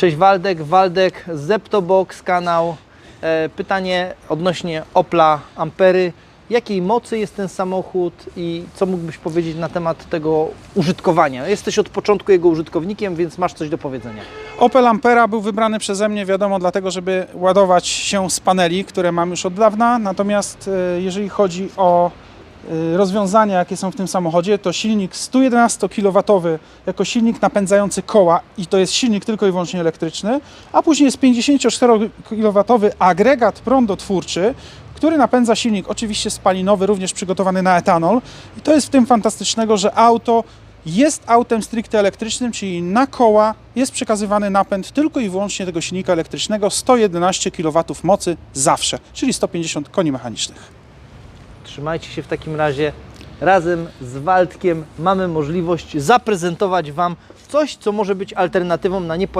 Cześć Waldek, Waldek, Zeptobox kanał. E, pytanie odnośnie Opla Ampery. Jakiej mocy jest ten samochód i co mógłbyś powiedzieć na temat tego użytkowania? Jesteś od początku jego użytkownikiem, więc masz coś do powiedzenia. Opel Ampera był wybrany przeze mnie, wiadomo, dlatego, żeby ładować się z paneli, które mam już od dawna. Natomiast e, jeżeli chodzi o rozwiązania, jakie są w tym samochodzie, to silnik 111 kW jako silnik napędzający koła i to jest silnik tylko i wyłącznie elektryczny, a później jest 54 kW agregat prądotwórczy, który napędza silnik oczywiście spalinowy, również przygotowany na etanol. I to jest w tym fantastycznego, że auto jest autem stricte elektrycznym, czyli na koła jest przekazywany napęd tylko i wyłącznie tego silnika elektrycznego 111 kW mocy zawsze, czyli 150 koni mechanicznych. Trzymajcie się w takim razie. Razem z Waldkiem mamy możliwość zaprezentować Wam coś, co może być alternatywą na niepłacenie